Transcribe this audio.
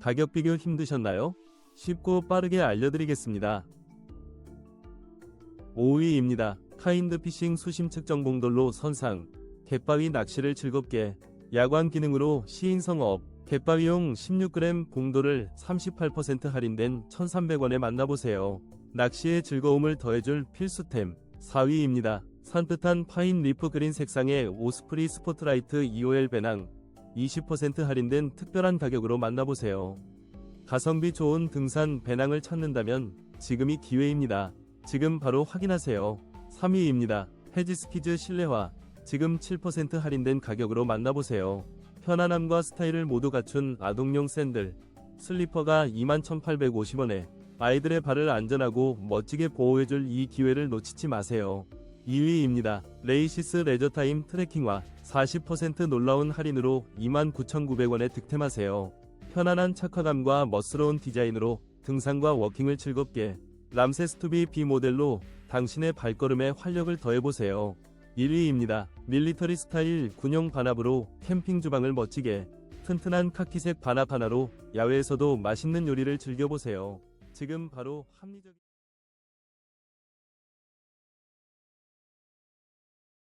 가격 비교 힘드셨나요? 쉽고 빠르게 알려드리겠습니다. 5위입니다. 카인드 피싱 수심 측정 봉돌로 선상, 갯바위 낚시를 즐겁게, 야광 기능으로 시인성업, 갯바위용 16g 봉돌을 38% 할인된 1,300원에 만나보세요. 낚시의 즐거움을 더해줄 필수템 4위입니다. 산뜻한 파인 리프 그린 색상의 오스프리 스포트라이트 EOL 배낭 20% 할인된 특별한 가격으로 만나보세요. 가성비 좋은 등산 배낭을 찾는다면 지금이 기회입니다. 지금 바로 확인하세요. 3위입니다. 헤지스키즈 실내화 지금 7% 할인된 가격으로 만나보세요. 편안함과 스타일을 모두 갖춘 아동용 샌들 슬리퍼가 21,850원에 아이들의 발을 안전하고 멋지게 보호해줄 이 기회를 놓치지 마세요. 2위입니다. 레이시스 레저타임 트레킹화 40% 놀라운 할인으로 29,900원에 득템하세요. 편안한 착화감과 멋스러운 디자인으로 등산과 워킹을 즐겁게 람세스투비 B 모델로 당신의 발걸음에 활력을 더해보세요. 1위입니다. 밀리터리 스타일 군용 반합으로 캠핑 주방을 멋지게 튼튼한 카키색 반합 하나로 야외에서도 맛있는 요리를 즐겨보세요. 지금 바로 합리적